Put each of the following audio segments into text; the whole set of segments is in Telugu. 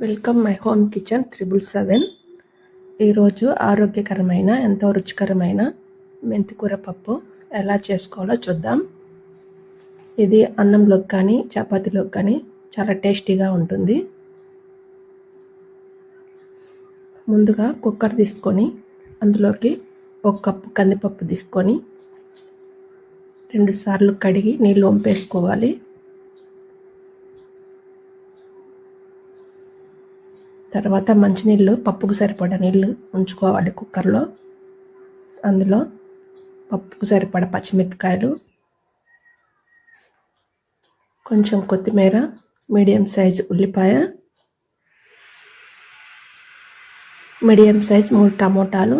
Welcome my home kitchen triple seven ఈరోజు ఆరోగ్యకరమైన ఎంతో రుచికరమైన మెంతికూర పప్పు ఎలా చేసుకోవాలో చూద్దాం. ఇది అన్నంలోకి కానీ చపాతీలోకి కానీ చాలా టేస్టీగా ఉంటుంది. ముందుగా కుక్కర్ తీసుకొని అందులోకి ఒక కప్పు కందిపప్పు తీసుకొని రెండుసార్లు కడిగి నీళ్ళు వంపేసుకోవాలి. తర్వాత మంచినీళ్ళు పప్పుకు సరిపడా నీళ్ళు ఉంచుకోవాలి కుక్కర్లో. అందులో పప్పుకు సరిపడా పచ్చిమిరపకాయలు కొంచెం కొత్తిమీర మీడియం సైజ్ ఉల్లిపాయ మీడియం సైజ్ మూడు టమోటాలు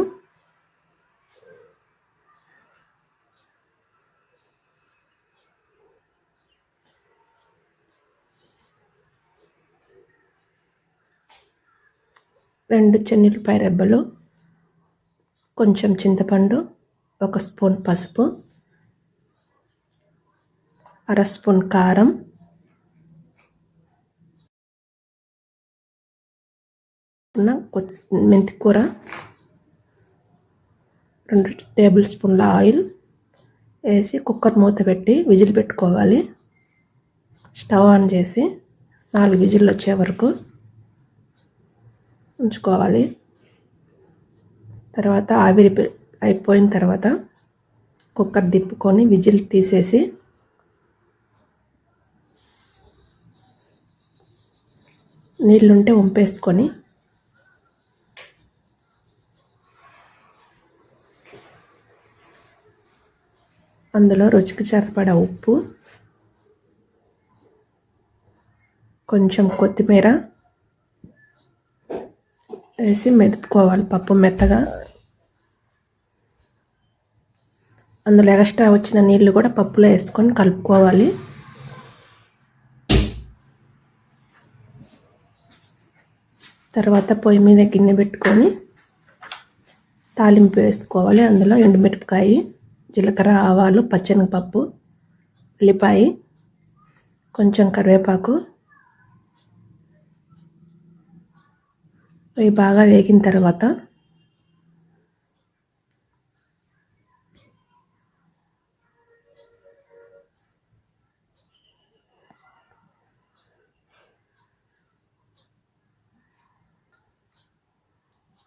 రెండు చెన్నిల్లిపాయ రెబ్బలు కొంచెం చింతపండు ఒక స్పూన్ పసుపు అర స్పూన్ కారం. మెంతికూర రెండు టేబుల్ స్పూన్ల ఆయిల్ వేసి కుక్కర్ మూత పెట్టి విజిల్ పెట్టుకోవాలి. స్టవ్ ఆన్ చేసి నాలుగు విజిల్లు వచ్చే వరకు ఉంచుకోవాలి. తర్వాత ఆవిరి అయిపోయిన తర్వాత కుక్కర్ దిప్పుకొని విజిల్ తీసేసి నీళ్ళుంటే వంపేసుకొని అందులో రుచికి సరిపడా ఉప్పు కొంచెం కొత్తిమీర వేసి మెదుపుకోవాలి పప్పు మెత్తగా. అందులో ఎక్స్ట్రా వచ్చిన నీళ్ళు కూడా పప్పులో వేసుకొని కలుపుకోవాలి. తర్వాత పొయ్యి మీద గిన్నె పెట్టుకొని తాలింపు వేసుకోవాలి. అందులో ఎండుమిరపకాయ జీలకర్ర ఆవాలు పచ్చనిపప్పు ఉల్లిపాయ కొంచెం కరివేపాకు ఇవి బాగా వేగిన తర్వాత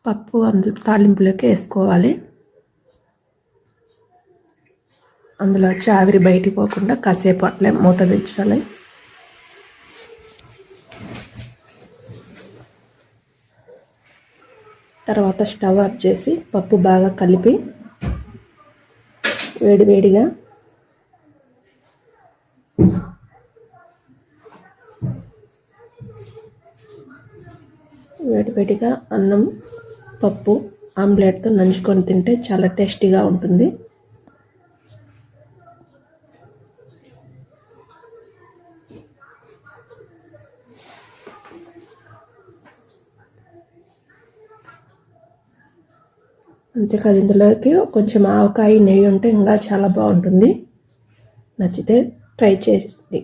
పప్పు అందు తాలింపులోకి వేసుకోవాలి. అందులో వచ్చి ఆవిరి బయటికి పోకుండా కాసేపు అట్లే మూత పెంచాలి. తర్వాత స్టవ్ ఆఫ్ చేసి పప్పు బాగా కలిపి వేడివేడిగా వేడివేడిగా అన్నం పప్పు ఆమ్లెట్తో నంచుకొని తింటే చాలా టేస్టీగా ఉంటుంది. అంతేకాదు ఇందులోకి కొంచెం ఆవకాయ నెయ్యి ఉంటే ఇంకా చాలా బాగుంటుంది. నచ్చితే ట్రై చేయండి.